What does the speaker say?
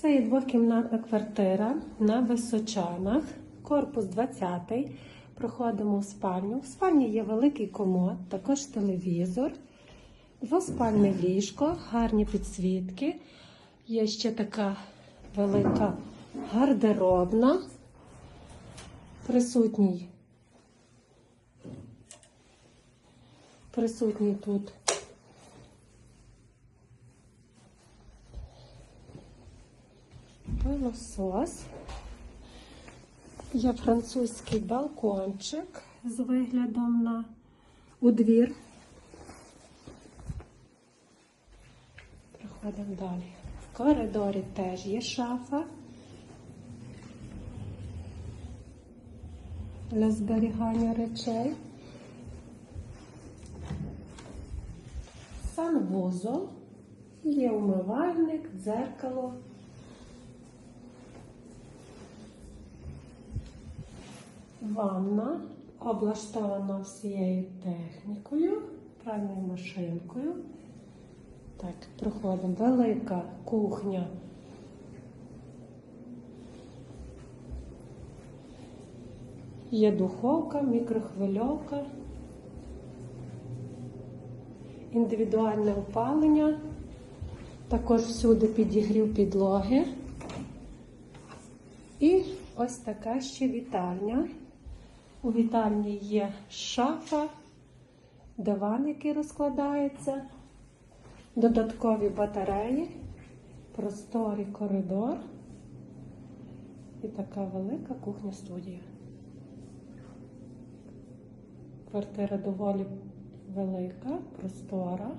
Це є двокімнатна квартира на Височанах, корпус 20. Проходимо в спальню. В спальні є великий комод, також телевізор, двоспальне ліжко, гарні підсвітки. Є ще така велика гардеробна. Присутній. Присутній тут пилосос. Є французький балкончик з виглядом на у двір. Проходимо далі. В коридорі теж є шафа для зберігання речей. Санвузол, є умивальник, дзеркало. Ванна облаштована всією технікою, пральною машинкою. Так, проходимо. Велика кухня. Є духовка, мікрохвильовка, індивідуальне опалення, також всюди підігрів підлоги. І ось така ще вітальня. У вітальні є шафа, диван, який розкладається, додаткові батареї, просторий коридор і така велика кухня-студія. Квартира доволі велика, простора.